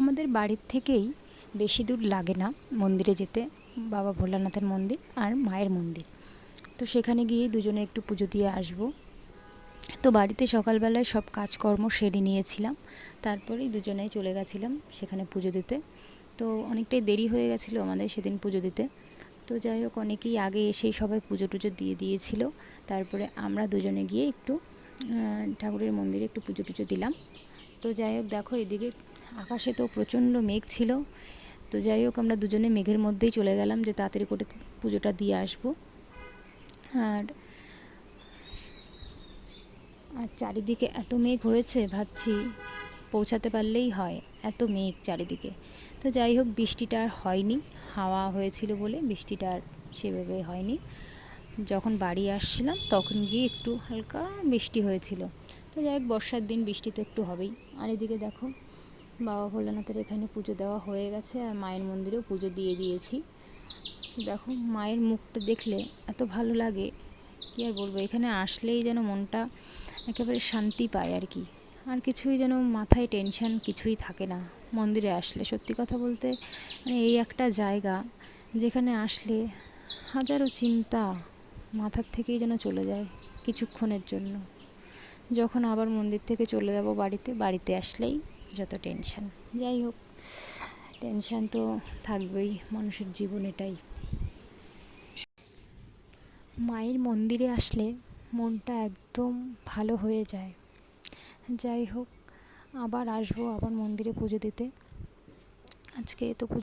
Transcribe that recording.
আমাদের বাড়ির থেকেই বেশি দূর লাগে না মন্দিরে যেতে, বাবা ভোলানাথের মন্দির আর মায়ের মন্দির। তো সেখানে গিয়েই দুজনে একটু পুজো দিয়ে আসব। তো বাড়িতে সকালবেলায় সব কাজকর্ম সেরে নিয়েছিলাম, তারপরেই দুজনেই চলে গেছিলাম সেখানে পুজো দিতে। তো অনেকটাই দেরি হয়ে গেছিল আমাদের সেদিন পুজো দিতে। তো যাই হোক, অনেকেই আগে এসেই সবাই পুজো টুজো দিয়ে দিয়েছিল। তারপরে আমরা দুজনে গিয়ে একটু ঠাকুরের মন্দিরে একটু পুজো টুজো দিলাম। তো যাই হোক, দেখো এদিকে আকাশে তো প্রচণ্ড মেঘ ছিল। তো যাই হোক, আমরা দুজনে মেঘের মধ্যেই চলে গেলাম যে তাড়াতাড়ি করে পুজোটা দিয়ে আসব। আর আর চারিদিকে এত মেঘ হয়েছে, ভাবছি পৌঁছাতে পারলেই হয়, এত মেঘ চারিদিকে। তো যাই হোক, বৃষ্টিটা আর হয়নি, হাওয়া হয়েছিল বলে বৃষ্টিটা আর সেভাবে হয়নি। যখন বাড়ি আসছিলাম, তখন গিয়ে একটু হালকা বৃষ্টি হয়েছিল। তো যাই হোক, বর্ষার দিন বৃষ্টি তো একটু হবেই। আর এদিকে দেখো বাবা ভোলানাথের এখানে পুজো দেওয়া হয়ে গেছে আর মায়ের মন্দিরেও পুজো দিয়ে দিয়েছি। দেখো, মায়ের মুখটা দেখলে এত ভালো লাগে, কী আর বলব? এখানে আসলেই যেন মনটা একেবারে শান্তি পায় আর কি। আর কিছুই যেন মাথায় টেনশন কিছুই থাকে না মন্দিরে আসলে। সত্যি কথা বলতে মানে এই একটা জায়গা যেখানে আসলে হাজারো চিন্তা মাথার থেকেই যেন চলে যায় কিছুক্ষণের জন্য। যখন আবার মন্দির থেকে চলে যাব বাড়িতে বাড়িতে আসলেই যত টেনশান। যাই হোক, টেনশান তো থাকবেই, মানুষের জীবন এটাই। মায়ের মন্দিরে আসলে মনটা একদম ভালো হয়ে যায়। যাই হোক, আবার আসব আবার মন্দিরে পুজো দিতে। আজকে তো